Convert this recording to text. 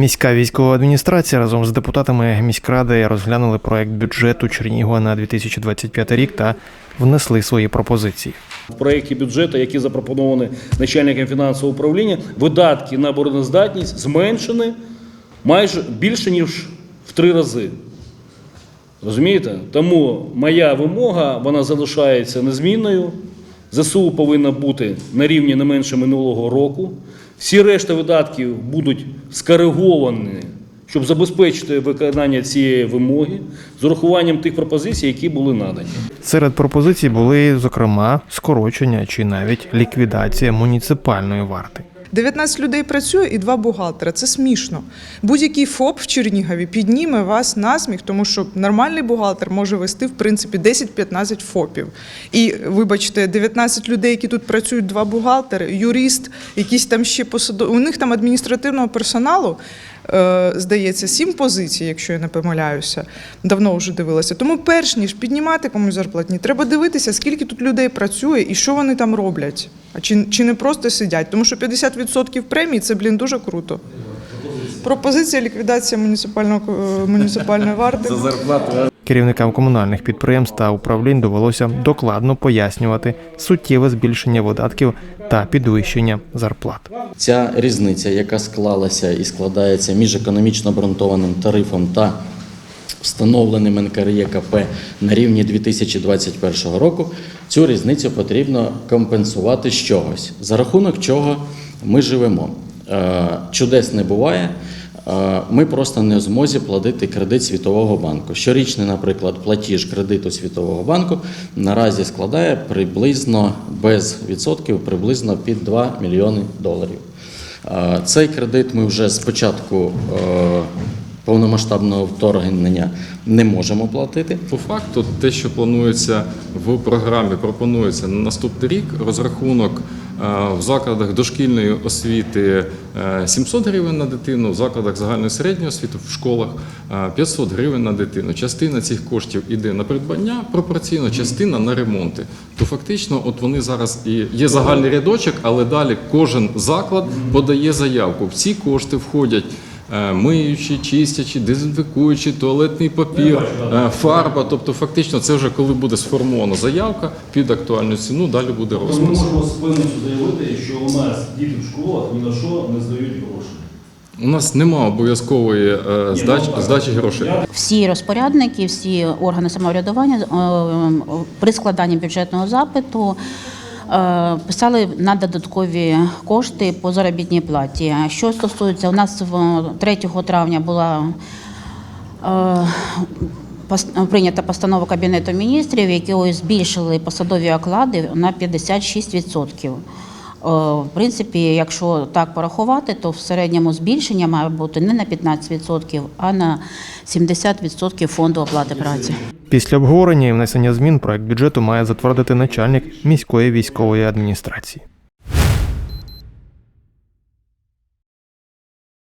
Міська військова адміністрація разом з депутатами міськради розглянули проект бюджету Чернігова на 2025 рік та внесли свої пропозиції. В проєкті бюджету, який запропонований начальником фінансового управління, видатки на обороноздатність зменшені майже більше ніж в три рази. Розумієте? Тому моя вимога вона залишається незмінною. ЗСУ повинна бути на рівні не менше минулого року. Всі решта видатків будуть скориговані, щоб забезпечити виконання цієї вимоги з урахуванням тих пропозицій, які були надані. Серед пропозицій були, зокрема, скорочення чи навіть ліквідація муніципальної варти. 19 людей працює і два бухгалтера. Це смішно. Будь-який ФОП в Чернігові підніме вас на сміх, тому що нормальний бухгалтер може вести в принципі 10-15 ФОПів. І вибачте, 19 людей, які тут працюють, два бухгалтери, юрист, якісь там ще посадові. У них там адміністративного персоналу. Е, Здається, сім позицій, якщо я не помиляюся, давно вже дивилася. Тому, перш ніж піднімати комусь зарплатні, треба дивитися, скільки тут людей працює і що вони там роблять. А чи, чи не просто сидять? Тому що 50% премії це, блін, дуже круто. Пропозиція ліквідація муніципального е, муніципальної варти. Керівникам комунальних підприємств та управлінь довелося докладно пояснювати суттєве збільшення видатків та підвищення зарплат. Ця різниця, яка склалася і складається між економічно обґрунтованим тарифом та встановленим НКРЄКП на рівні 2021 року, цю різницю потрібно компенсувати з чогось, за рахунок чого ми живемо. Е, Чудес не буває. Е, Ми просто не в змозі платити кредит Світового банку. Щорічний, наприклад, платіж кредиту Світового банку наразі складає приблизно без відсотків приблизно під 2 мільйони доларів. Е, Цей кредит ми вже з початку е, повномасштабного вторгнення не можемо платити. По факту, те, що планується в програмі, пропонується на наступний рік розрахунок в закладах дошкільної освіти е, 700 гривень на дитину, в закладах загальної середньої освіти в школах е, 500 гривень на дитину. Частина цих коштів іде на придбання пропорційно, частина на ремонти. То фактично, от вони зараз і є загальний рядочок, але далі кожен заклад подає заявку. В ці кошти входять. Е, миючі, чистячі, дезінфікуючі, туалетний папір, е, фарба. Тобто, фактично, це вже коли буде сформована заявка під актуальну ціну, далі буде Ми розпис. можемо з певністю заявити, що у нас діти в школах ні на що не здають гроші. У нас немає обов'язкової е, здач, здачі грошей. Всі розпорядники, всі органи самоврядування е, при складанні бюджетного запиту писали на додаткові кошти по заробітній платі. Що стосується, у нас в 3 травня була е, прийнята постанова Кабінету міністрів, якою збільшили посадові оклади на 56%. Е, В принципі, якщо так порахувати, то в середньому збільшення має бути не на 15%, а на 70% фонду оплати праці. Після обговорення і внесення змін проект бюджету має затвердити начальник міської військової адміністрації.